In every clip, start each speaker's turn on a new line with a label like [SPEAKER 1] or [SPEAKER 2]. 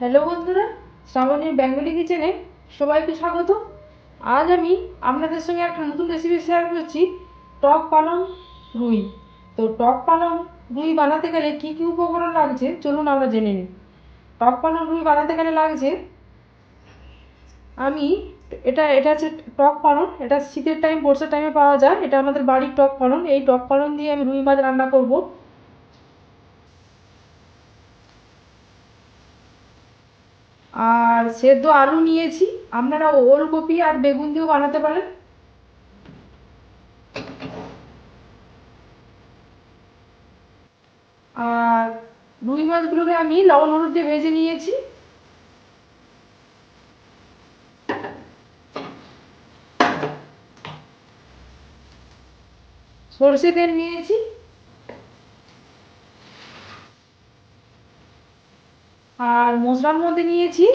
[SPEAKER 1] Hello বন্ধুরা, শ্রাবণীর Bengali কিচেনে সবাইকে স্বাগত। আজ আমি আপনাদের সঙ্গে একটা নতুন রেসিপি শেয়ার করছি, টক পালং রুই। তো টক পালং রুই বানাতে গেলে কী কী উপকরণ লাগছে, চলুন আমরা জেনে নিই। টক পালং রুই বানাতে গেলে লাগছে, আমি এটা এটা হচ্ছে টক পালং, এটা শীতের টাইম বর্ষার টাইমে পাওয়া যায়, এটা আমাদের বাড়ির টক পালং। এই টক পালং দিয়ে আমি রুই মাছ রান্না করব আর সেদ্ধ আলু নিয়েছি। আপনারা ওলকপি আর বেগুন দিয়েও বানাতে পারেন। আর রুই মাছগুলোকে আমি লবণ হলুদ দিয়ে ভেজে নিয়েছি। সর্ষে তেল নিয়েছি। আর মশলার মধ্যে নিয়েছি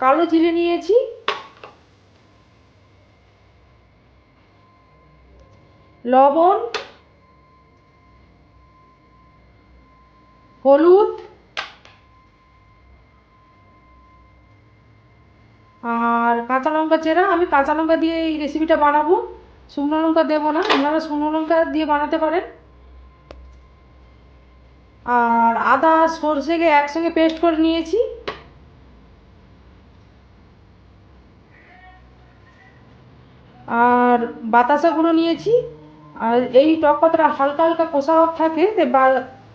[SPEAKER 1] কালো জিরে নিয়েছি। লবণ, হলুদ, আর কাঁচা লঙ্কা চেরা। আমি কাঁচা লঙ্কা দিয়ে এই রেসিপিটা বানাবো। শুকনো লঙ্কা দেবো না, আপনারা শুকনো লঙ্কা দিয়ে বানাতে পারেন। আর আদা, সর্ষেকে একসঙ্গে পেস্ট করে নিয়েছি। আর বাতাসা গুঁড়ো নিয়েছি। আর এই টক পাতাটা হালকা হালকা কষা থাকে বা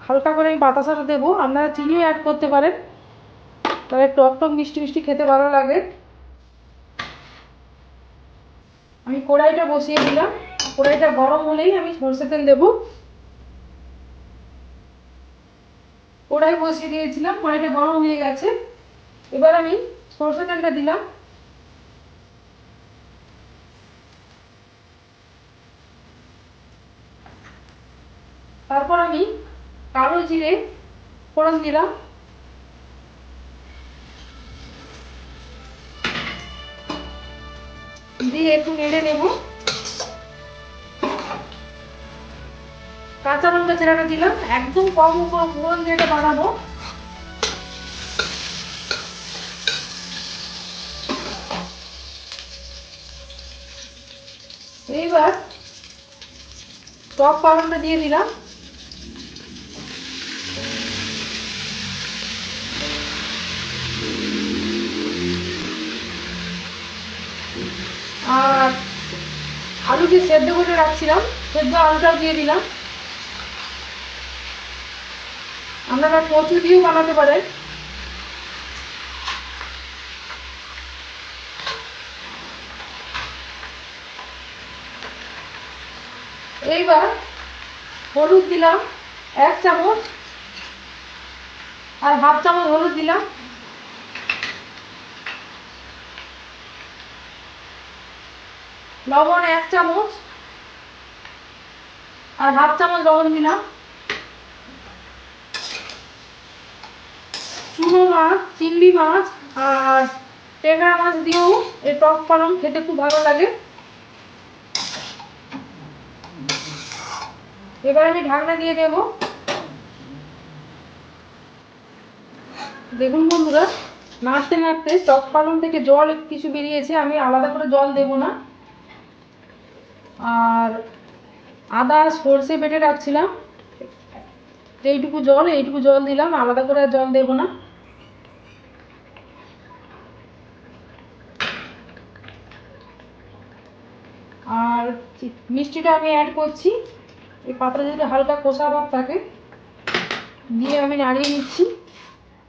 [SPEAKER 1] হালকা করে আমি বাতাসাটা দেবো। আপনারা চিনিও অ্যাড করতে পারেন। তাহলে টক টক মিষ্টি মিষ্টি খেতে ভালো লাগে। আমি কড়াইটা বসিয়ে দিলাম। কড়াইটা গরম হলেই আমি সরষে তেল দেবো। কড়াই বসিয়ে দিয়েছিলাম, কড়াইটা গরম হয়ে গেছে। এবার আমি সরষে তেলটা দিলাম। তারপর আমি কালো জিরে ফোড়ন দিলাম। দিয়ে একটু নেড়ে নেব। কাঁচা লঙ্কা চেরাটা দিলাম। একদম কম ফোড়ন দিয়ে এটা বানাবো। এইবার টপ পালনটা দিয়ে দিলাম। আর আলু যে সেদ্ধ করে রাখছিলাম, সেদ্ধ আলুটাও দিয়ে দিলাম। আপনারা কচু দিয়েও বানাতে পারেন। এইবার হলুদ দিলাম, এক চামচ, আর হাফ চামচ হলুদ দিলাম। লবণ এক চামচ। আর হাফ চামচ লবণ দিলাম। চুনো মাছ, চিংড়ি মাছ, আর টেংরা মাছ দিয়েও এই টক পালং খেতে খুব ভালো লাগে। এবার আমি ঢাকনা দিয়ে দেব। দেখুন বন্ধুরা, নাড়তে নাড়তে টক পালং থেকে জল কিছু বেরিয়েছে, আমি আলাদা করে জল দেব না। আর আদা সর্ষে বেটে রাখছিলাম। এইটুকু জল এইটুকু জল দিলাম, আলাদা করে জল দেব না। আর মিষ্টিটা আমি অ্যাড করছি। এই পাত্রে যদি হালকা কষা ভাব থাকে, দিয়ে আমি নাড়িয়ে নিচ্ছি।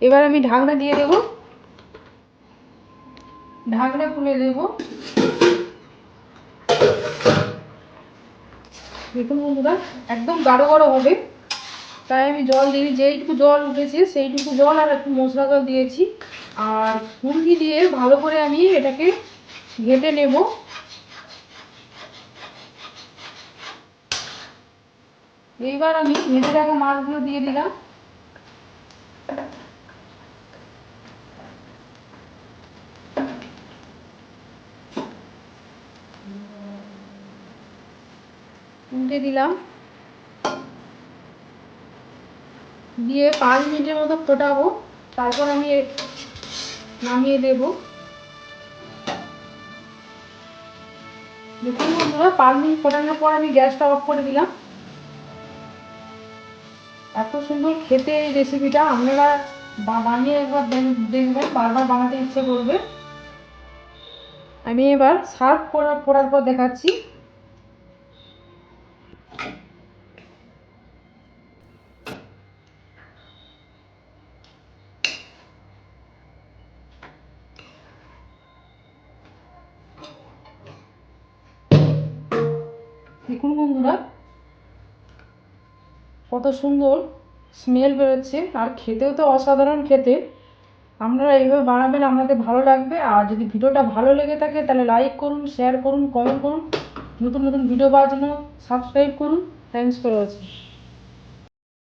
[SPEAKER 1] এবার আমি ঢাকনা দিয়ে দেব। ঢাকনা খুলে দেব। দেখুন বন্ধুরা, একদম গাঢ় গাঢ় হবে। তাই আমি জল দিই, যেইটুকু জল উঠেছে সেইটুকু জল আর একটু মশলা জল দিয়েছি। আর মুরগি দিয়ে ভালো করে আমি এটাকে ঘেটে নেব। এইবার আমি ভেজে রাখা মাছগুলো দিয়ে দিলাম। উল্টে দিলাম। দিয়ে পাঁচ মিনিটের মতো ফোটাবো। তারপর আমি নামিয়ে দেব। দেখুন বন্ধুরা, পাঁচ মিনিট ফোটানোর পর আমি গ্যাসটা অফ করে দিলাম। এত সুন্দর খেতে এই রেসিপিটা আপনারা বানিয়ে একবার দেখ- দেখবেন, বারবার বানাতে ইচ্ছে করবে। আমি এবার সার্ভ করার পর দেখাচ্ছি। দেখুন বন্ধুরা কত সুন্দর স্মেল বেরোচ্ছে। আর খেতেও তো অসাধারণ খেতে। আপনারা এইভাবে বানাবেন, আপনাদের ভালো লাগবে। আর যদি ভিডিওটা ভালো লেগে থাকে, তাহলে লাইক করুন শেয়ার করুন কমেন্ট করুন। নতুন নতুন ভিডিও পাওয়ার জন্য সাবস্ক্রাইব করুন। Thanks for watching